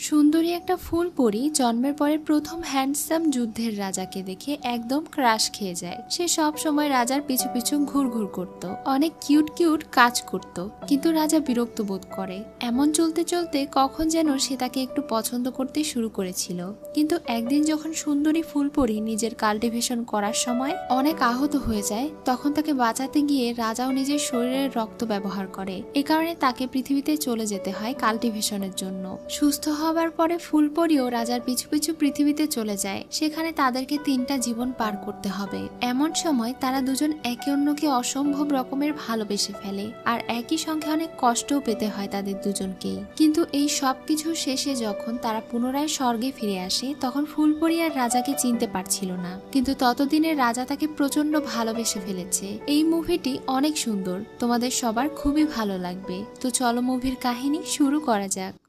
সুন্দরী একটা ফুল পরি জন্মের পরে প্রথম হ্যান্ডসাম যুদ্ধের রাজাকে দেখে একদম ক্রাশ খেয়ে যায়। সে সব সময় রাজার পিছু পিছু ঘুরঘুর করত। অনেক কিউট কিউট কাজ করত। কিন্তু রাজা বিরক্ত বোধ করে। এমন চলতে চলতে কখন যেন সে তাকে একটু পছন্দ করতে শুরু করেছিল। কিন্তু একদিন যখন সুন্দরী ফুল পরি নিজের কাল্টিভেশন করার সময় অনেক আহত হয়ে যায়, তখন তাকে বাঁচাতে গিয়ে রাজাও নিজের শরীরের রক্ত ব্যবহার করে। এ কারণে তাকে পৃথিবীতে চলে যেতে হয় কাল্টিভেশনের জন্য। সুস্থ হবার পরে ফুলপরিও রাজার পিছু পিছু পৃথিবীতে চলে যায়। সেখানে তাদেরকে তিনটা জীবন পার করতে হবে। এমন সময় তারা দুজন একে অন্যকে অসম্ভব রকমের ভালোবেসে ফেলে আর একই সঙ্গে অনেক কষ্টও পেতে হয় তাদের দুজনকেই। কিন্তু এই সব কিছু শেষে যখন তারা পুনরায় স্বর্গে ফিরে আসে, তখন ফুলপরি আর রাজাকে চিনতে পারছিল না। কিন্তু ততদিনে রাজা তাকে প্রচণ্ড ভালোবেসে ফেলেছে। এই মুভিটি অনেক সুন্দর। তোমাদের সবার খুবই ভালো লাগবে। তো চলো মুভির কাহিনী শুরু করা যাক।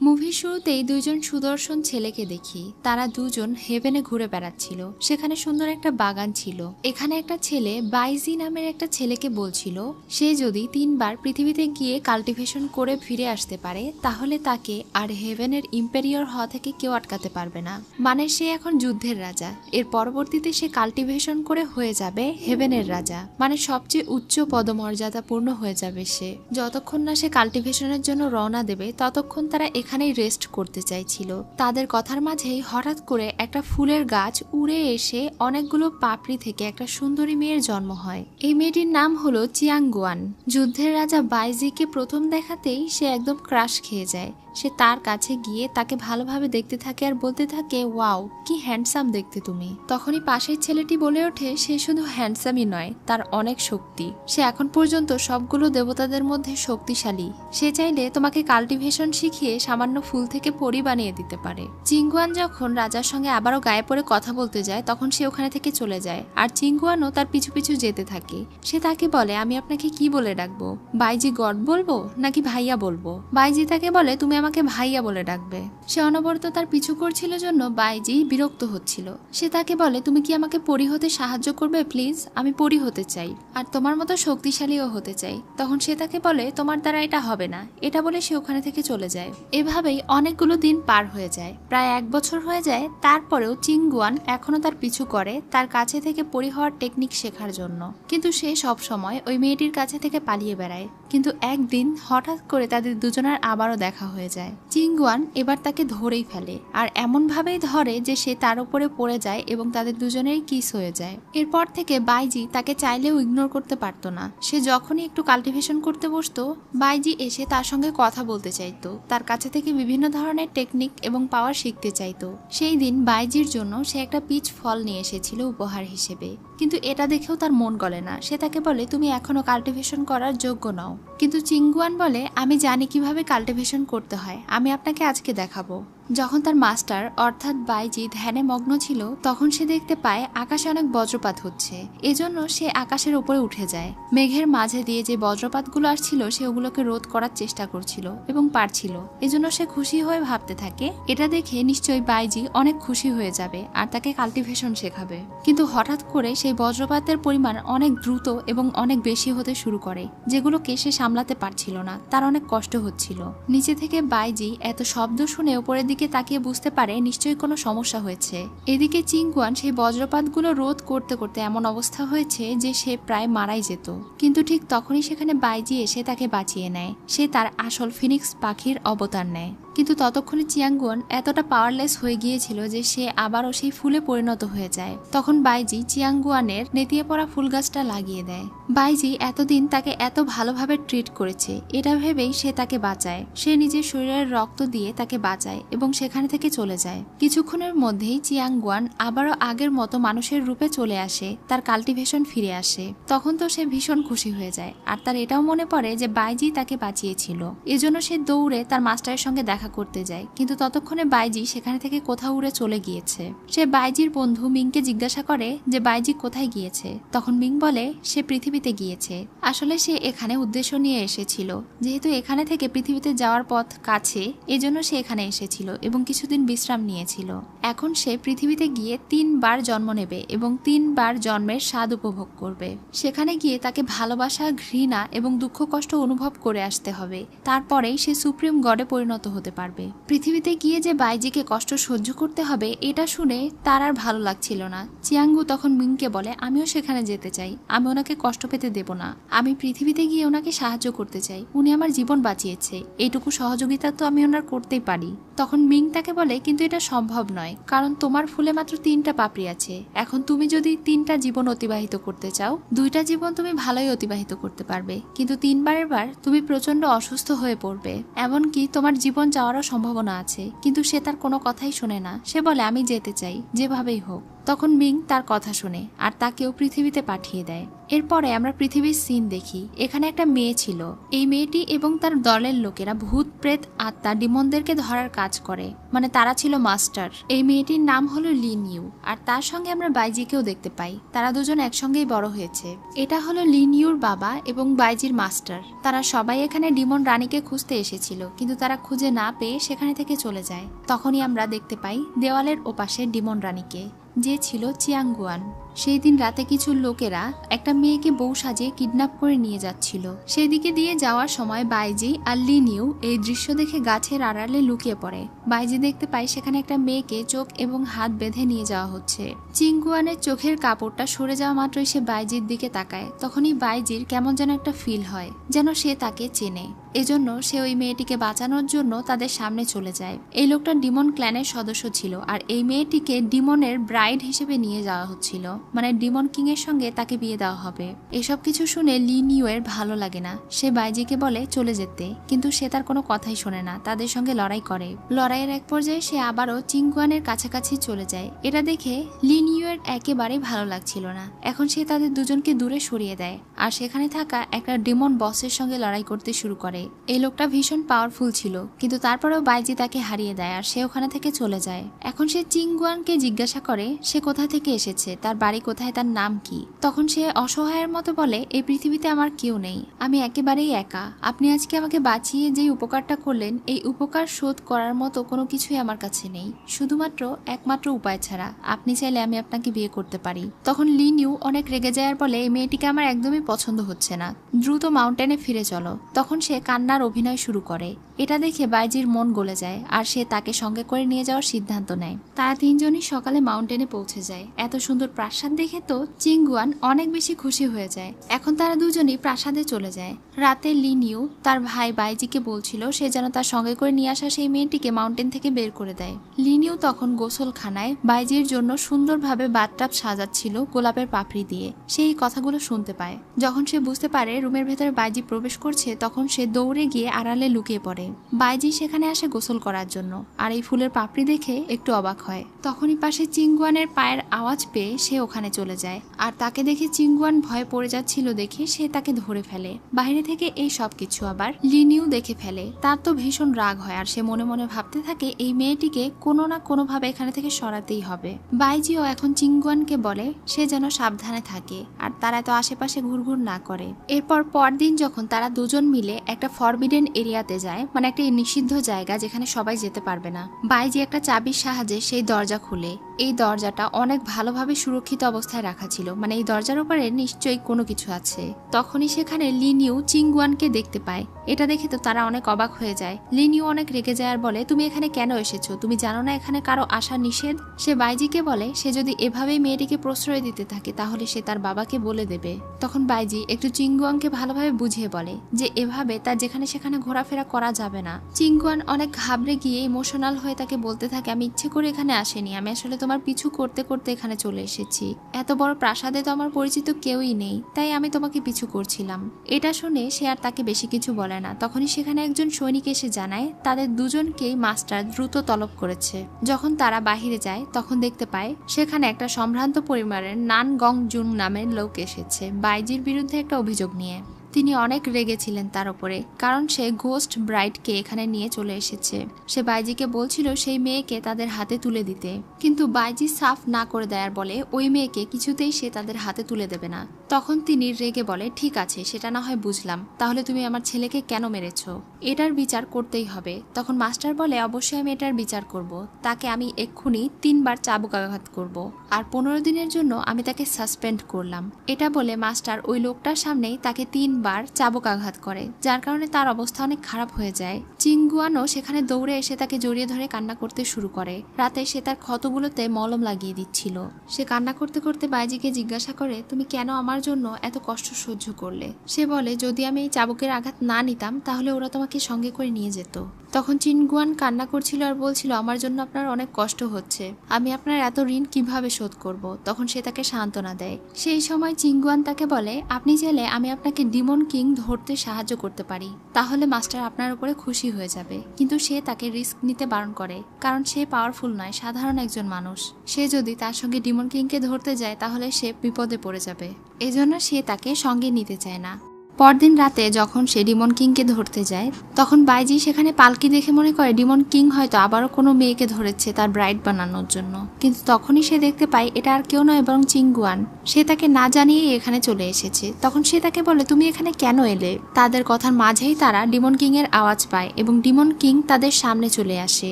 মুভির শুরুতেই দুইজন সুদর্শন ছেলেকে দেখি। তারা দুজন হেভেনে ঘুরে বেড়াচ্ছিল। সেখানে সুন্দর একটা বাগান ছিল। এখানে একটা ছেলে বাইজি নামের একটা ছেলেকে বলছিল, সে যদি তিনবার পৃথিবীতে গিয়ে কাল্টিভেশন করে ফিরে আসতে পারে, তাহলে তাকে আর হেভেনের ইম্পেরিয়র হওয়া থেকে কেউ আটকাতে পারবে না। মানে সে এখন যুদ্ধের রাজা। এর পরবর্তীতে সে কাল্টিভেশন করে হয়ে যাবে হেভেনের রাজা। মানে সবচেয়ে উচ্চ পদমর্যাদাপূর্ণ হয়ে যাবে সে। যতক্ষণ না সে কাল্টিভেশনের জন্য রওনা দেবে, ততক্ষণ তারা এখানেই রেস্ট করতে চাইছিল। তাদের কথার মাঝেই হঠাৎ করে একটা ফুলের গাছ উড়ে এসে অনেকগুলো পাপড়ি থেকে একটা সুন্দরী মেয়ের জন্ম হয়। এই মেয়েটির নাম হলো চিয়াংগুয়ান। যুদ্ধের রাজা বাইজিকে প্রথম দেখাতেই সে একদম ক্রাশ খেয়ে যায়। সে তার কাছে গিয়ে তাকে ভালোভাবে দেখতে থাকে আর বলতে থাকে, ওয়াও, কি হ্যান্ডসাম দেখতে তুমি। তখনই পাশের ছেলেটি বলে ওঠে, সে শুধু হ্যান্ডসামই নয়, তার অনেক শক্তি। সে এখন পর্যন্ত সবগুলো দেবতাদের মধ্যে শক্তিশালী। সে চাইলে তোমাকে কাল্টিভেশন শিখিয়ে সামান্য ফুল থেকে পরি বানিয়ে দিতে পারে। চিঙ্গুয়ান যখন রাজার সঙ্গে আবারও গায়ে পড়ে কথা বলতে যায়, তখন সে ওখানে থেকে চলে যায়। আর চিঙ্গুয়ানও তার পিছু পিছু যেতে থাকে। সে তাকে বলে, আমি আপনাকে কি বলে ডাকবো? বাইজি গড বলব নাকি ভাইয়া বলব? বাইজি তাকে বলে, তুমি আমাকে ভাইয়া বলে ডাকবে। সে অনবরত তার পিছু করছিল জন্য বাইজি বিরক্ত হচ্ছিল। সে তাকে বলে, তুমি কি আমাকে পরি হতে সাহায্য করবে, প্লিজ? আমি পরি হতে চাই, আর তোমার মতো শক্তিশালীও হতে চাই। তখন সে তাকে বলে, তোমার দ্বারা এটা হবে না। এটা বলে সে ওখানে থেকে চলে যায়। এভাবেই অনেকগুলো দিন পার হয়ে যায়। প্রায় এক বছর হয়ে যায়, তারপরেও চিংগুয়ান এখনও তার পিছু করে, তার কাছে থেকে পরি হওয়ার টেকনিক শেখার জন্য। কিন্তু সে সব সময় ওই মেয়েটির কাছে থেকে পালিয়ে বেড়ায়। কিন্তু একদিন হঠাৎ করে তাদের দুজনের আবারও দেখা হয়ে যায়। চিংগুয়ান এবার তাকে ধরেই ফেলে আর এমনভাবেই ধরে যে সে তার উপরে পড়ে যায় এবং তাদের দুজনেরই কিস হয়ে যায়। এরপর থেকে বাইজি তাকে চাইলেও ইগনোর করতে পারতো না। সে যখনই একটু কাল্টিভেশন করতে বসতো, বাইজি এসে তার সঙ্গে কথা বলতে চাইতো, তার কাছে থেকে বিভিন্ন ধরনের টেকনিক এবং পাওয়ার শিখতে চাইতো। সেই দিন বাইজির জন্য সে একটা পিচ ফল নিয়ে এসেছিল উপহার হিসেবে। কিন্তু এটা দেখেও তার মন গলে না। সে তাকে বলে, তুমি এখনও কাল্টিভেশন করার যোগ্য নও। কিন্তু চিঙ্গুয়ান বলে, আমি জানি কীভাবে কাল্টিভেশন করতে হয়। আমি আপনাকে আজকে দেখাবো। যখন তার মাস্টার, অর্থাৎ বাইজি ধ্যানে মগ্ন ছিল, তখন সে দেখতে পায় আকাশে অনেক বজ্রপাত হচ্ছে। এজন্য সে আকাশের উপরে উঠে যায়। মেঘের মাঝে দিয়ে যে বজ্রপাতগুলো আসছিল, সে ওগুলোকে রোধ করার চেষ্টা করছিল এবং পারছিল। এজন্য সে খুশি হয়ে ভাবতে থাকে, এটা দেখে নিশ্চয়ই বাইজি অনেক খুশি হয়ে যাবে আর তাকে কাল্টিভেশন শেখাবে। কিন্তু হঠাৎ করে সেই বজ্রপাতের পরিমাণ অনেক দ্রুত এবং অনেক বেশি হতে শুরু করে, যেগুলোকে সে সামলাতে পারছিল না। তার অনেক কষ্ট হচ্ছিল। নিচে থেকে বাইজি এত শব্দ শুনে উপরের দিকে তাকিয়ে বুঝতে পারে নিশ্চয়ই কোনো সমস্যা হয়েছে। এদিকে চিংগুয়ান সেই বজ্রপাতগুলো রোধ করতে করতে এমন অবস্থা হয়েছে যে সে প্রায় মারাই যেত। কিন্তু ঠিক তখনই সেখানে বাইজি এসে তাকে বাঁচিয়ে নেয়। সে তার আসল ফিনিক্স পাখির অবতার নেয়। কিন্তু ততক্ষণে চিয়াঙ্গুয়ান এতটা পাওয়ারলেস হয়ে গিয়েছিল যে সে আবারও সেই ফুলে পরিণত হয়ে যায়। তখন বাইজি চিয়াঙ্গুয়ানের নেতিয়ে পড়া ফুল গাছটা লাগিয়ে দেয়। বাইজি এতদিন তাকে এত ভালোভাবে ট্রিট করেছে, এটা ভেবেই সে তাকে বাঁচায়। সে নিজের শরীরের রক্ত দিয়ে তাকে বাঁচায় এবং সেখানে থেকে চলে যায়। কিছুক্ষণের মধ্যেই চিয়াঙ্গুয়ান আবারও আগের মতো মানুষের রূপে চলে আসে, তার কাল্টিভেশন ফিরে আসে। তখন তো সে ভীষণ খুশি হয়ে যায়, আর তার এটাও মনে পড়ে যে বাইজি তাকে বাঁচিয়েছিল। এজন্য সে দৌড়ে তার মাস্টারের সঙ্গে দেখা করতে যায়। কিন্তু ততক্ষণে বাইজি সেখানে থেকে কোথাও উড়ে চলে গিয়েছে। সে বাইজির বন্ধু মিংকে জিজ্ঞাসা করে যে, বাইজি কোথায় গিয়েছে? তখন মিং বলে, সে পৃথিবীতে গিয়েছে। আসলে সে এখানে উদ্দেশ্য নিয়ে এসেছিল। যেহেতু এখানে থেকে পৃথিবীতে যাওয়ার পথ কাছে, এজন্য সে এখানে এসেছিল এবং কিছুদিন বিশ্রাম নিয়েছিল। এখন সে পৃথিবীতে গিয়ে তিনবার জন্ম নেবে এবং তিনবার জন্মের স্বাদ উপভোগ করবে। সেখানে গিয়ে তাকে ভালোবাসা, ঘৃণা এবং দুঃখ কষ্ট অনুভব করে আসতে হবে। তারপরেই সে সুপ্রিম গডে পরিণত হতে পারবে। পৃথিবীতে গিয়ে যে বাইজিকে কষ্ট সহ্য করতে হবে, এটা শুনে তার আর ভালো লাগছিল না। চিয়াঙ্গু তখন মিংকে বলে, আমিও সেখানে যেতে চাই। আমি ওনাকে কষ্ট পেতে দেব না। আমি পৃথিবীতে গিয়ে ওনাকে সাহায্য করতে চাই। উনি আমার জীবন বাঁচিয়েছে। এইটুকু সহযোগিতা তো আমি ওনার করতেই পারি। তখন মিং তাকে বলে, কিন্তু এটা সম্ভব নয়। কারণ তোমার ফুলে মাত্র তিনটা পাপড়ি আছে। এখন তুমি যদি তিনটা জীবন অতিবাহিত করতে চাও, দুইটা জীবন তুমি ভালোই অতিবাহিত করতে পারবে। কিন্তু তিনবারের বার তুমি প্রচণ্ড অসুস্থ হয়ে পড়বে। এমনকি তোমার জীবন যাওয়ারও সম্ভাবনা আছে, কিন্তু সে তার কোনো কথাই শোনে না। সে বলে, আমি যেতে চাই, যেভাবেই হোক। তখন মিং তার কথা শুনে আর তাকেও পৃথিবীতে পাঠিয়ে দেয়। এরপরে আমরা পৃথিবীর সিন দেখি। এখানে একটা মেয়ে ছিল। এই মেয়েটি এবং তার দলের লোকেরা ভূত প্রেত আত্মা ডিমনদেরকে ধরার কাজ করে। মানে তারা ছিল মাস্টার। এই মেয়েটির নাম হলো লিন ইউ আর তার সঙ্গে আমরা বাইজিকেও দেখতে পাই। তারা দুজন একসঙ্গেই বড় হয়েছে। এটা হলো লিন ইউর বাবা এবং বাইজির মাস্টার। তারা সবাই এখানে ডিমন রানীকে খুঁজতে এসেছিল। কিন্তু তারা খুঁজে না পেয়ে সেখানে থেকে চলে যায়। তখনই আমরা দেখতে পাই দেওয়ালের ওপাশে ডিমন রানীকে। যে ছিল চিয়াংগুয়ান। সেই দিন রাতে কিছু লোকেরা একটা মেয়েকে বউ সাজিয়ে কিডন্যাপ করে নিয়ে যাচ্ছিল। সেই দিকে দিয়ে যাওয়ার সময় বাইজি আর লিনিউ এই দৃশ্য দেখে গাছের আড়ালে লুকিয়ে পড়ে। বাইজি দেখতে পায় সেখানে একটা মেয়েকে চোখ এবং হাত বেঁধে নিয়ে যাওয়া হচ্ছে। চিঙ্গুয়ানের চোখের কাপড়টা সরে যাওয়া মাত্রই সে বাইজির দিকে তাকায়। তখনই বাইজির কেমন যেন একটা ফিল হয়, যেন সে তাকে চেনে। এজন্য সে ওই মেয়েটিকে বাঁচানোর জন্য তাদের সামনে চলে যায়। এই লোকটা ডিমন ক্ল্যানের সদস্য ছিল আর এই মেয়েটিকে ডিমনের ব্রাইড হিসেবে নিয়ে যাওয়া হচ্ছিল। মানে ডিমন কিং এর সঙ্গে তাকে বিয়ে দেওয়া হবে। এসব কিছু শুনে লি নিউয়ের ভালো লাগে না। সে বাইজিকে বলে, চলে যেতে। কিন্তু সে তার কোনো কথাই শোনে না। তাদের সঙ্গে লড়াই করে। লড়াইয়ের এক পর্যায়ে সে আবারও চিংগুয়ানের কাছাকাছি চলে যায়। এটা দেখে লি নিউয়ের একেবারেই ভালো লাগছিল না। এখন সে তাদের দুজনকে দূরে সরিয়ে দেয় আর সেখানে থাকা একটা ডিমন বসের সঙ্গে লড়াই করতে শুরু করে। এই লোকটা ভীষণ পাওয়ারফুল ছিল, কিন্তু তারপরেও বাইজি তাকে হারিয়ে দেয় আর সে ওখানে থেকে চলে যায়। এখন সে চিংগুয়ানকে জিজ্ঞাসা করে, সে কোথা থেকে এসেছে? তার বাড়ি কোথায়? তার নাম কি? তখন সে অসহায়ের মতো বলে, এই পৃথিবীতে আমার কেউ নেই। আমি একেবারেই একা। আপনি আজকে আমাকে বাঁচিয়ে যেই উপকারটা করলেন, এই উপকার শোধ করার মতো কোনো কিছুই আমার কাছে নেই। শুধুমাত্র একমাত্র উপায় ছাড়া। আপনি চাইলে আমি আপনাকে বিয়ে করতে পারি। তখন লিনিউ অনেক রেগে যায় আর বলে এই মেয়েটিকে আমার একদমই পছন্দ হচ্ছে না। দ্রুত মাউন্টেনে ফিরে চলো। তখন সে কান্নার অভিনয় শুরু করে। এটা দেখে বাইজির মন গলে যায় আর সে তাকে সঙ্গে করে নিয়ে যাওয়ার সিদ্ধান্ত নেয়। তারা তিনজনই সকালে মাউন্টেনে পৌঁছে যায়। এত সুন্দর প্রাসাদ দেখে তো চিংগুয়ান অনেক বেশি খুশি হয়ে যায়। এখন তারা দুজনই প্রাসাদে চলে যায়। রাতে লিনিউ তার ভাই বাইজিকে বলছিল সে যেন তার সঙ্গে করে নিয়ে আসা সেই মেয়েটিকে মাউন্টেন থেকে বের করে দেয়। লিনিউ তখন গোসলখানায় বাইজির জন্য সুন্দরভাবে বাথটাব সাজাচ্ছিল গোলাপের পাপড়ি দিয়ে, সেই কথাগুলো শুনতে পায়। যখন সে বুঝতে পারে রুমের ভেতরে বাইজি প্রবেশ করছে, তখন সে দৌড়ে গিয়ে আড়ালে লুকিয়ে পড়ে। বাইজি সেখানে আসে গোসল করার জন্য, আর এই ফুলের পাপড়ি দেখে একটু অবাক হয়। তখনই পাশে চিংগুয়ানের পায়ের আওয়াজ পেয়ে সে ওখানে চলে যায়। আর তাকে দেখে চিংগুয়ান ভয়ে পড়ে যাচ্ছিল দেখে সে তাকে ধরে ফেলে। বাইরে থেকে এই সব কিছু আবার লিনিউ দেখে ফেলে। তার তো ভীষণ রাগ হয় আর সে মনে মনে ভাবতে থাকে এই মেয়েটিকে কোনো না কোনোভাবে এখানে থেকে সরাতেই হবে। বাইজিও এখন চিংগুয়ানকে বলে, সে যেন সাবধানে থাকে আর তারা তো আশেপাশে ঘুরঘুর না করে। এরপর পরদিন যখন তারা দুজন মিলে একটা ফরবিডেন এরিয়াতে যায় মানে একটা নিষিদ্ধ জায়গা যেখানে সবাই যেতে পারবে না, বাইজি একটা চাবির সাহায্যে সেই দরজা খুলে। এই দরজাটা অনেক ভালোভাবে সুরক্ষিত অবস্থায় রাখা ছিল। মানে এই দরজার উপরে নিশ্চয়ই কোনো কিছু আছে। তখনই সেখানে লিনিউ চিংগুয়ানকে দেখতে পায়। এটা দেখে তো তারা অনেক অবাক হয়ে যায়। লিনিউ অনেক রেগে যায় আর বলে, তুমি এখানে কেন এসেছ? তুমি জানো না এখানে কারও আসা নিষেধ? সে বাইজিকে বলে, সে যদি এভাবেই মেয়েটিকে প্রশ্রয় দিতে থাকে, তাহলে সে তার বাবাকে বলে দেবে। তখন বাইজি একটু চিংগুয়ানকে ভালোভাবে বুঝিয়ে বলে যে, এভাবে তার যেখানে সেখানে ঘোরাফেরা করা যাবে না। চিংগুয়ান অনেক ঘাবড়ে গিয়ে ইমোশনাল হয়ে তাকে বলতে থাকে, আমি ইচ্ছে করে এখানে আসেনি। আমি আসলে তোমার পিছু করতে করতে এখানে চলে এসেছি। এত বড় প্রাসাদে তো আমার পরিচিত কেউই নেই, তাই আমি তোমাকে পিছু করছিলাম। এটা শুনে সে আর তাকে বেশি কিছু বলে না। তখনই সেখানে একজন সৈনিক এসে জানায়, তাদের দুজনকেই মাস্টার দ্রুত তলব করেছে। যখন তারা বাহিরে যায়, তখন দেখতে পায়, সেখানে একটা সম্ভ্রান্ত পরিবারের নান গং জুন নামের লোক এসেছে, বাইজির বিরুদ্ধে একটা অভিযোগ নিয়ে। তিনি অনেক রেগেছিলেন তার উপরে, কারণ সে ঘোস্ট ব্রাইডকে এখানে নিয়ে চলে এসেছে। সে বাইজিকে বলছিল সেই মেয়েকে তাদের হাতে তুলে দিতে। কিন্তু বাইজি সাফ না করে দেয়ার বলে ওই মেয়েকে কিছুতেই সে তাদের হাতে তুলে দেবে না। তখন তিনি রেগে বলে, ঠিক আছে, সেটা না হয় বুঝলাম। তাহলে তুমি আমার ছেলেকে কেন মেরেছ? এটার বিচার করতেই হবে। তখন মাস্টার বলে, অবশ্যই আমি এটার বিচার করব। তাকে আমি এক্ষুনি তিনবার চাবুক আঘাত করব। আর পনেরো দিনের জন্য আমি তাকে সাসপেন্ড করলাম। এটা বলে মাস্টার ওই লোকটার সামনেই তাকে তিনবার অনেকবার চাবুক আঘাত করে, যার কারণে তার অবস্থা অনেক খারাপ হয়ে যায়। চিংগুয়ানও সেখানে দৌড়ে এসে তাকে জড়িয়ে ধরে কান্না করতে শুরু করে। রাতে সে তার ক্ষতগুলোতে মলম লাগিয়ে দিচ্ছিল। সে কান্না করতে করতে বাইজিকে জিজ্ঞাসা করে, তুমি কেন আমার জন্য এত কষ্ট সহ্য করলে? সে বলে, যদি আমি এই চাবুকের আঘাত না নিতাম, তাহলে ওরা তোমাকে সঙ্গে করে নিয়ে যেত। তখন চিনগুয়ান কান্না করছিল আর বলছিল, আমার জন্য আপনার অনেক কষ্ট হচ্ছে। আমি আপনার এত ঋণ কীভাবে শোধ করব? তখন সে তাকে সান্ত্বনা দেয়। সেই সময় চিঙ্গুয়ান তাকে বলে, আপনি চাইলে আমি আপনাকে ডিমন কিং ধরতে সাহায্য করতে পারি। তাহলে মাস্টার আপনার উপরে খুশি হয়ে যাবে। কিন্তু সে তাকে রিস্ক নিতে বারণ করে, কারণ সে পাওয়ারফুল নয়, সাধারণ একজন মানুষ। সে যদি তার সঙ্গে ডিমন কিংকে ধরতে যায়, তাহলে সে বিপদে পড়ে যাবে। এজন্য সে তাকে সঙ্গে নিতে চায় না। পরদিন রাতে যখন সে ডিমন কিংকে ধরতে যায়, তখন বাইজি সেখানে পালকি দেখে মনে করে, ডিমন কিং হয়তো আবারও কোনো মেয়েকে ধরেছে তার ব্রাইড বানানোর জন্য। কিন্তু তখনই সে দেখতে পায়, এটা আর কেউ নয়, বরং চিংগুয়ান। সে তাকে না জানিয়েই এখানে চলে এসেছে। তখন সে তাকে বলে, তুমি এখানে কেন এলে? তাদের কথার মাঝেই তারা ডিমন কিং এর আওয়াজ পায় এবং ডিমন কিং তাদের সামনে চলে আসে।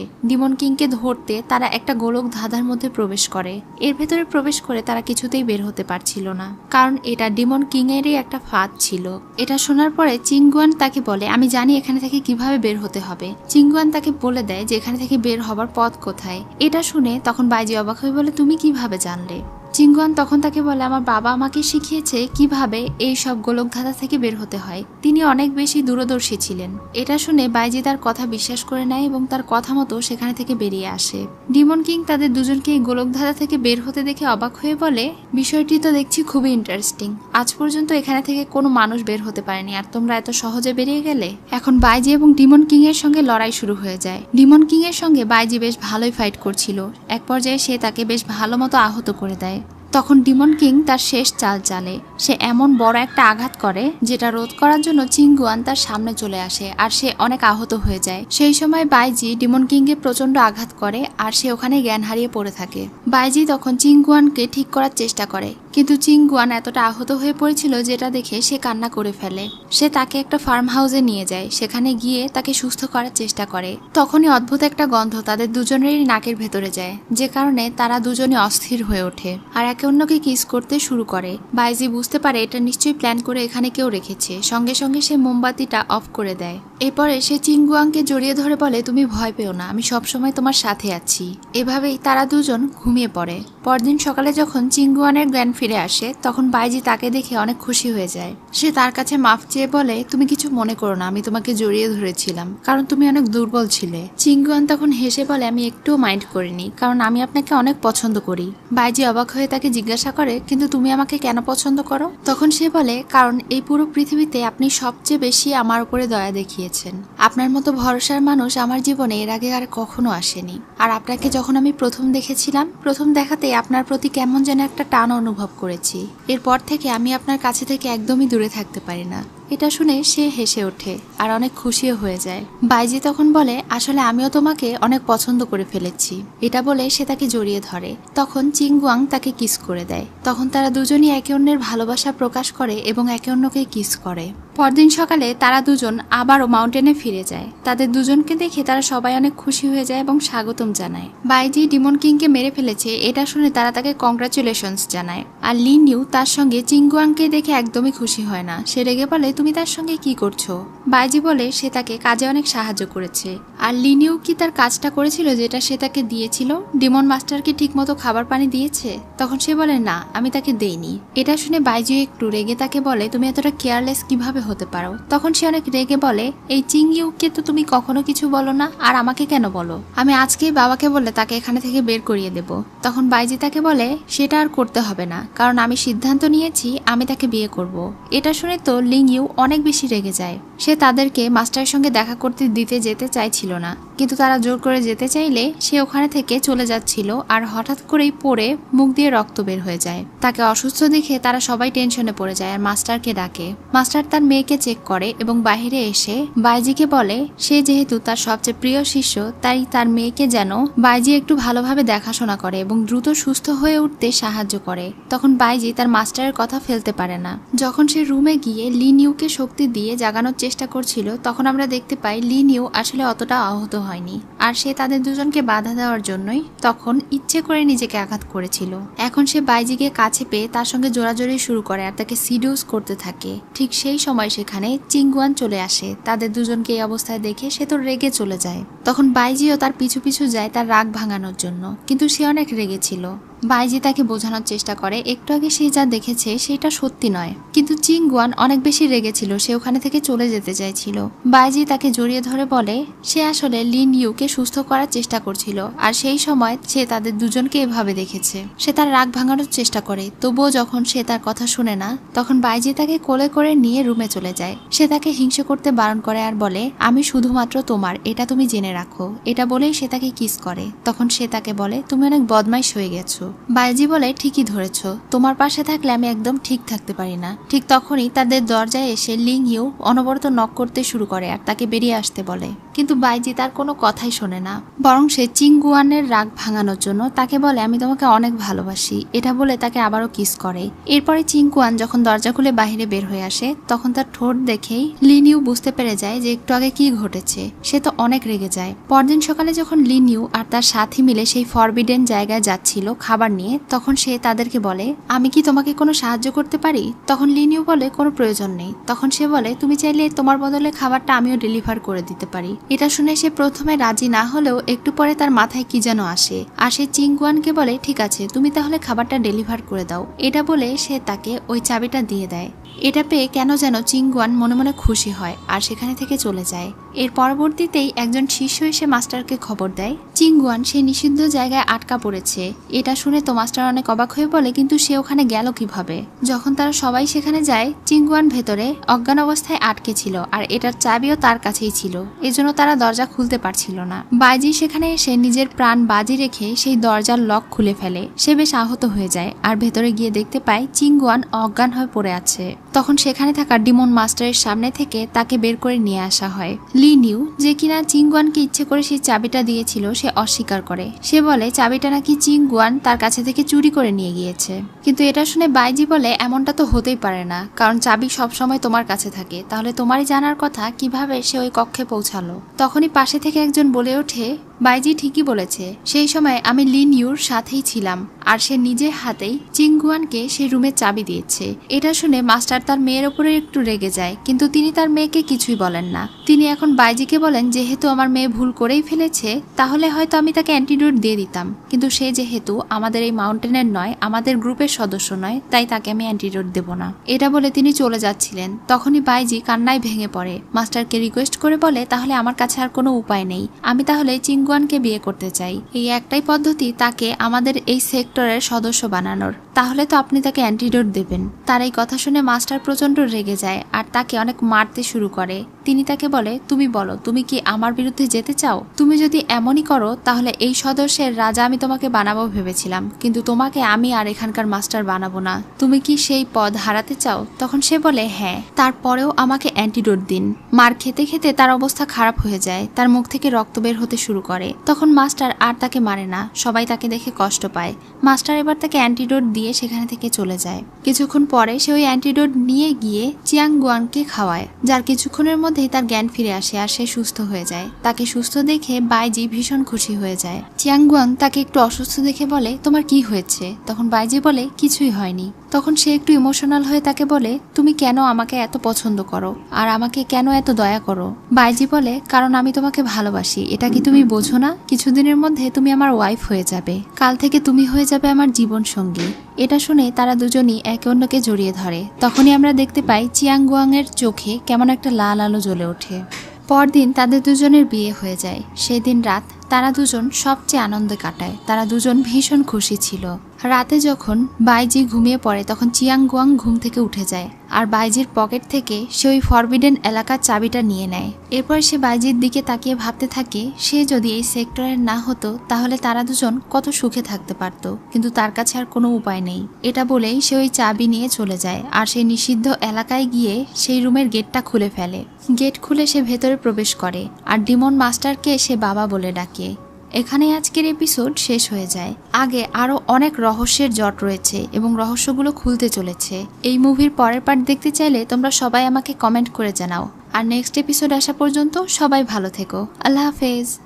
ডিমন কিংকে ধরতে তারা একটা গোলক ধাঁধার মধ্যে প্রবেশ করে। এর ভেতরে প্রবেশ করে তারা কিছুতেই বের হতে পারছিল না, কারণ এটা ডিমন কিং এরই একটা ফাঁদ ছিল। এটা শোনার পরে চিংগুয়ান তাকে বলে, আমি জানি এখানে থেকে কীভাবে বের হতে হবে। চিংগুয়ান তাকে বলে দেয় যে, এখানে থেকে বের হবার পথ কোথায়? এটা শুনে তখন বাইজি অবাক হয়ে বলে, তুমি কীভাবে জানলে? চিঙ্গুয়ান তখন তাকে বলে, আমার বাবা আমাকে শিখিয়েছে কীভাবে এই সব গোলকধাঁধা থেকে বের হতে হয়। তিনি অনেক বেশি দূরদর্শী ছিলেন। এটা শুনে বাইজি তার কথা বিশ্বাস করে নেয় এবং তার কথা মতো সেখানে থেকে বেরিয়ে আসে। ডিমন কিং তাদের দুজনকে এই গোলকধাঁধা থেকে বের হতে দেখে অবাক হয়ে বলে, বিষয়টি তো দেখছি খুবই ইন্টারেস্টিং আজ পর্যন্ত এখানে থেকে কোনো মানুষ বের হতে পারেনি আর তোমরা এত সহজে বেরিয়ে গেলে? এখন বাইজি এবং ডিমন কিং এর সঙ্গে লড়াই শুরু হয়ে যায়। ডিমন কিং এর সঙ্গে বাইজি বেশ ভালোই ফাইট করছিল। এক পর্যায়ে সে তাকে বেশ ভালো মতো আহত করে দেয়। তখন ডিমন কিং তার শেষ চাল চালে। সে এমন বড় একটা আঘাত করে, যেটা রোধ করার জন্য চিংগুয়ান তার সামনে চলে আসে আর সে অনেক আহত হয়ে যায়। সেই সময় বাইজি ডিমন কিংকে প্রচণ্ড আঘাত করে আর সে ওখানে জ্ঞান হারিয়ে পড়ে থাকে। বাইজি তখন চিংগুয়ানকে ঠিক করার চেষ্টা করে। কিন্তু চিঙ্গুয়ান এতটা আহত হয়ে পড়েছিল যেটা দেখে সে কান্না করে ফেলে। সে তাকে একটা ফার্ম হাউসে নিয়ে যায়, সেখানে গিয়ে তাকে সুস্থ করার চেষ্টা করে। তখনই অদ্ভুত একটা গন্ধ তাদের দুজনেরই নাকের ভেতরে যায়, যে কারণে তারা দুজনে অস্থির হয়ে ওঠে আর একে অন্যকে কিস করতে শুরু করে। বাইজি বুঝতে পারে এটা নিশ্চয়ই প্ল্যান করে এখানে কেউ রেখেছে। সঙ্গে সঙ্গে সে মোমবাতিটা অফ করে দেয়। এরপরে সে চিঙ্গুয়াংকে জড়িয়ে ধরে বলে, তুমি ভয় পেও না, আমি সবসময় তোমার সাথে আছি। এভাবেই তারা দুজন ঘুমিয়ে পড়ে। পরদিন সকালে যখন চিঙ্গুয়ানের জ্ঞান ফিরে আসে, তখন বাইজি তাকে দেখে অনেক খুশি হয়ে যায়। সে তার কাছে মাফ চেয়ে বলে, তুমি কিছু মনে করো না, আমি তোমাকে জড়িয়ে ধরেছিলাম, কারণ তুমি অনেক দুর্বল ছিলে। চিঙ্গুয়ান তখন হেসে বলে, আমি একটুও মাইন্ড করিনি, কারণ আমি আপনাকে অনেক পছন্দ করি। বাইজি অবাক হয়ে তাকে জিজ্ঞাসা করে, কিন্তু তুমি আমাকে কেন পছন্দ করো? তখন সে বলে, কারণ এই পুরো পৃথিবীতে আপনি সবচেয়ে বেশি আমার উপরে দয়া দেখিয়েছেন। আপনার মতো ভরসার মানুষ আমার জীবনে এর আগে আর কখনো আসেনি। আর আপনাকে যখন আমি প্রথম দেখেছিলাম, প্রথম দেখাতে আপনার প্রতি কেমন যেন একটা টান অনুভব করেছি। এরপর থেকে আমি আপনার কাছে থেকে একদমই দূরে থাকতে পারি না। এটা শুনে সে হেসে ওঠে আর অনেক খুশিও হয়ে যায়। বাইজি তখন বলে, আসলে আমিও তোমাকে অনেক পছন্দ করে ফেলেছি। এটা বলে সে তাকে জড়িয়ে ধরে। তখন চিংগুয়াং তাকে কিস করে দেয়। তখন তারা দুজনই একে অন্যের ভালোবাসা প্রকাশ করে এবং একে অন্যকে কিস করে। পরদিন সকালে তারা দুজন আবারও মাউন্টেনে ফিরে যায়। তাদের দুজনকে দেখে তারা সবাই অনেক খুশি হয়ে যায় এবং স্বাগতম জানায়। বাইজি ডিমন কিংকে মেরে ফেলেছে, এটা শুনে তারা তাকে কংগ্রাচুলেশনস জানায়। আর লি নিউ তার সঙ্গে চিংগুয়াংকে দেখে একদমই খুশি হয় না। সে রেগে বলে, তুমি তার সঙ্গে কি করছ? বাইজি বলে, সে তাকে কাজে অনেক সাহায্য করেছে। আর লিনিউ কি তার কাজটা করেছিল যেটা সে তাকে দিয়েছিল? ডিমন মাস্টারকে ঠিকমতো খাবার পানি দিয়েছে? তখন সে বলে, না, আমি তাকে দেইনি। এটা শুনে বাইজি একটু রেগে তাকে বলে, তুমি এতটা কেয়ারলেস কীভাবে হতে পারো। তখন সে অনেক রেগে বলে, এই চিং ইউকে তো তুমি কখনো কিছু বলো না, আর আমাকে কেন বলো? আমি আজকেই বাবাকে বলে তাকে এখানে থেকে বের করিয়ে দেব। তখন বাইজি তাকে বলে, সেটা আর করতে হবে না, কারণ আমি সিদ্ধান্ত নিয়েছি, আমি তাকে বিয়ে করব। এটা শুনে তো লিং ইউ অনেক বেশি রেগে যায়। সে তাদেরকে মাস্টারের সঙ্গে দেখা করতে দিতে যেতে চাইছিল না, কিন্তু তারা জোর করে যেতে চাইলে সে ওখানে থেকে চলে যাচ্ছিল আর হঠাৎ করেই পড়ে মুখ দিয়ে রক্ত বের হয়ে যায়। তাকে অসুস্থ দেখে তারা সবাই টেনশনে পড়ে যায় আর মাস্টারকে ডাকে। মাস্টার তার মেয়েকে চেক করে এবং বাইরে এসে বাইজিকে বলে, সে যেহেতু তার সবচেয়ে প্রিয় শিষ্য, তাই তার মেয়েকে যেন বাইজি একটু ভালোভাবে দেখাশোনা করে এবং দ্রুত সুস্থ হয়ে উঠতে সাহায্য করে। তখন বাইজি তার মাস্টারের কথা ফেলতে পারে না। যখন সে রুমে গিয়ে লি নিউকে শক্তি দিয়ে জাগানোর চেষ্টা করছিল, তখন আমরা দেখতে পাই লি নিউ আসলে অতটা আহত হয়নি। আর সে তাদের দুজনকে বাধা দেওয়ার জন্যই তখন ইচ্ছে করে নিজেকে আঘাত করেছিল। এখন সে বাইজিকে কাছে পেয়ে তার সঙ্গে জোরাজোরি শুরু করে আর তাকে সিডিউস করতে থাকে। ঠিক সেই সময় সেখানে চিংগুয়ান চলে আসে। তাদের দুজনকে এই অবস্থায় দেখে সে তো রেগে চলে যায়। তখন বাইজিও তার পিছু পিছু যায় তার রাগ ভাঙানোর জন্য। কিন্তু সে অনেক রেগেছিল বাইজি তাকে বোঝানোর চেষ্টা করে, একটু আগে সে যা দেখেছে সেটা সত্যি নয়। কিন্তু চিংগুয়ান অনেক বেশি রেগেছিল সে ওখানে থেকে চলে যেতে চাইছিল। বাইজি তাকে জড়িয়ে ধরে বলে, সে আসলে লিন ইউকে সুস্থ করার চেষ্টা করছিল, আর সেই সময় সে তাদের দুজনকে এভাবে দেখেছে। সে তার রাগ ভাঙানোর চেষ্টা করে, তবুও যখন সে তার কথা শুনে না, তখন বাইজি তাকে কোলে করে নিয়ে রুমে চলে যায়। সে তাকে হিংসে করতে বারণ করে আর বলে, আমি শুধুমাত্র তোমার, এটা তুমি জেনে রাখো। এটা বলেই সে তাকে কিস করে। তখন সে তাকে বলে, তুমি অনেক বদমাইশ হয়ে গেছো। বাইজি বলে, ঠিকই ধরেছ। তোমার পাশে থাকলে আমি একদম ঠিক থাকতে পারি না। ঠিক তখনই তাদের দরজায় এসে লিং ইউ অনবরত নক করতে শুরু করে আর তাকে বেরিয়ে আসতে বলে। কিন্তু বাইজি তার কোনো কথাই শোনে না। বরং সে চিংগুয়ানের রাগ ভাঙানোর জন্য তাকে বলে, আমি তোমাকে অনেক ভালোবাসি। এটা বলে তাকে আবারও কিস করে। এরপরে চিংকুয়ান যখন দরজা খুলে বাহিরে বের হয়ে আসে, তখন তার ঠোঁট দেখেই লিনিউ বুঝতে পেরে যায় যে একটু আগে কি ঘটেছে। সে তো অনেক রেগে যায়। পরদিন সকালে যখন লিনিউ আর তার সাথী মিলে সেই ফরবিডেন জায়গায় যাচ্ছিল খাবার নিয়ে, তখন সে তাদেরকে বলে, আমি কি তোমাকে কোনো সাহায্য করতে পারি? তখন লিনিও বলে, কোনো প্রয়োজন নেই। তখন সে বলে, তুমি চাইলে তোমার বদলে খাবারটা আমিও ডেলিভার করে দিতে পারি। এটা শুনে সে প্রথমে রাজি না হলেও একটু পরে তার মাথায় কি যেন আসে। আর সে চিংগুয়ানকে বলে, ঠিক আছে, তুমি তাহলে খাবারটা ডেলিভার করে দাও। এটা বলে সে তাকে ওই চাবিটা দিয়ে দেয়। এটা পেয়ে কেন যেন চিংগুয়ান মনে মনে খুশি হয় আর সেখানে থেকে চলে যায়। এর পরবর্তীতেই একজন শিষ্য এসে মাস্টারকে খবর দেয়। চিংগুয়ান সে নিষিদ্ধ জায়গায় আটকা পড়েছে। এটা শুনে তো মাস্টার অনেক অবাক হয়ে বলে, কিন্তু সে ওখানে গেল কীভাবে? যখন তারা সবাই সেখানে যায়, চিংগুয়ান ভেতরে অজ্ঞান অবস্থায় আটকে ছিল আর এটার চাবিও তার কাছেই ছিল। এজন্য তারা দরজা খুলতে পারছিল না। বাইজি সেখানে এসে নিজের প্রাণ বাজি রেখে সেই দরজার লক খুলে ফেলে। সে বেশ আহত হয়ে যায় আর ভেতরে গিয়ে দেখতে পায়, চিংগুয়ান অজ্ঞান হয়ে পড়ে আছে। তখন সেখানে থাকা ডিমন মাস্টারের সামনে থেকে তাকে বের করে নিয়ে আসা হয়। লি নিউ যে কিনা চিংগুয়ানকে ইচ্ছে করে সেই চাবিটা দিয়েছিল, সে অস্বীকার করে। সে বলে, চাবিটা নাকি চিংগুয়ান তার কাছে থেকে চুরি করে নিয়ে গিয়েছে। কিন্তু এটা শুনে বাইজি বলে, এমনটা তো হতেই পারে না, কারণ চাবি সবসময় তোমার কাছে থাকে। তাহলে তোমারই জানার কথা, কীভাবে সে ওই কক্ষে পৌঁছালো? তখনই পাশে থেকে একজন বলে ওঠে বাইজি ঠিকই বলেছে, সেই সময় আমি লিন ইউর সাথেই ছিলাম, আর সে নিজের হাতেই চিংগুয়ানকে সেই রুমে চাবি দিয়েছে। এটা শুনে মাস্টার তার মেয়ের ওপরে একটু রেগে যায়, কিন্তু তিনি তার মেয়েকে কিছুই বলেন না। তিনি এখন বাইজিকে বলেন, যেহেতু আমার মেয়ে ভুল করেই ফেলেছে, তাহলে হয়তো আমি তাকে অ্যান্টিডোট দিয়ে দিতাম। কিন্তু সে যেহেতু আমাদের এই মাউন্টেনের নয়, আমাদের গ্রুপের সদস্য নয়, তাই তাকে আমি অ্যান্টিডোট দেব না। এটা বলে তিনি চলে যাচ্ছিলেন। তখনই বাইজি কান্নায় ভেঙে পড়ে। মাস্টারকে রিকোয়েস্ট করে বলে, তাহলে আমার কাছে আর কোনো উপায় নেই। আমি তাহলে চিংগুয়ানকে বিয়ে করতে চাই। এই একটাই পদ্ধতি তাকে আমাদের এই সেক্টরের সদস্য বানানোর। তাহলে তো আপনি তাকে অ্যান্টিডোট দেবেন। তার এই কথা শুনে মাস্টার প্রচণ্ড রেগে যায় আর তাকে অনেক মারতে শুরু করে। তিনি তাকে বলে, তুমি বলো, তুমি কি আমার বিরুদ্ধে যেতে চাও? তুমি যদি এমনই করো, তাহলে এই সদস্যের রাজা আমি তোমাকে বানাবো ভেবেছিলাম। কিন্তু তোমাকে আমি আর এখানকার মাস্টার বানাবো না। তুমি কি সেই পদ হারাতে চাও? তখন সে বলে হ্যাঁ। তারপরেও আমাকে অ্যান্টিডোট দিন। মার খেতে খেতে তার অবস্থা খারাপ হয়ে যায়। তার মুখ থেকে রক্ত বের হতে শুরু করে। তখন মাস্টার আর তাকে মারে না। সবাই তাকে দেখে কষ্ট পায়। মাস্টার এবার তাকে অ্যান্টিডোট দিয়ে সেখানে থেকে চলে যায়। কিছুক্ষণ পরে সে ওই অ্যান্টিডোট নিয়ে গিয়ে চিয়াং গুয়ানকে খাওয়ায়, যার কিছুক্ষণের মধ্যেই তার জ্ঞান ফিরে আসে আর সে সুস্থ হয়ে যায়। তাকে সুস্থ দেখে বাইজি ভীষণ খুশি হয়ে যায়। চিয়াং গুয়াং তাকে একটু অসুস্থ দেখে বলে, তোমার কি হয়েছে? তখন বাইজি বলে, কিছুই হয়নি। তখন সে একটু ইমোশনাল হয়ে তাকে বলে, তুমি কেন আমাকে এত পছন্দ করো? আর আমাকে কেন এত দয়া করো? বাইজি বলে, কারণ আমি তোমাকে ভালোবাসি। এটা কি তুমি বোঝো না? কিছুদিনের মধ্যে তুমি আমার ওয়াইফ হয়ে যাবে। কাল থেকে তুমি হয়ে যাবে আমার জীবন সঙ্গী এটা শুনে তারা দুজনই একে অন্যকে জড়িয়ে ধরে। তখনই আমরা দেখতে পাই চিয়াংগুয়াংয়ের চোখে কেমন একটা লাল আলো জ্বলে ওঠে। পরদিন তাদের দুজনের বিয়ে হয়ে যায়। সেদিন রাত তারা দুজন সবচেয়ে আনন্দে কাটায়। তারা দুজন ভীষণ খুশি ছিল। রাতে যখন বাইজি ঘুমিয়ে পড়ে, তখন চিয়াং গুয়াং ঘুম থেকে উঠে যায় আর বাইজির পকেট থেকে সে ওই ফরবিডেন এলাকার চাবিটা নিয়ে নেয়। এরপর সে বাইজির দিকে তাকিয়ে ভাবতে থাকে, সে যদি এই সেক্টরের না হতো, তাহলে তারা দুজন কত সুখে থাকতে পারত। কিন্তু তার কাছে আর কোনো উপায় নেই। এটা বলেই সে ওই চাবি নিয়ে চলে যায় আর সেই নিষিদ্ধ এলাকায় গিয়ে সেই রুমের গেটটা খুলে ফেলে। গেট খুলে সে ভেতরে প্রবেশ করে আর ডিমন মাস্টারকে সে বাবা বলে ডাকে। এখানে আজকের এপিসোড শেষ হয়ে যায়। আগে আরও অনেক রহস্যের জট রয়েছে এবং রহস্যগুলো খুলতে চলেছে। এই মুভির পরের পার্ট দেখতে চাইলে তোমরা সবাই আমাকে কমেন্ট করে জানাও। আর নেক্সট এপিসোড আসা পর্যন্ত সবাই ভালো থেকো। আল্লাহ হাফেজ।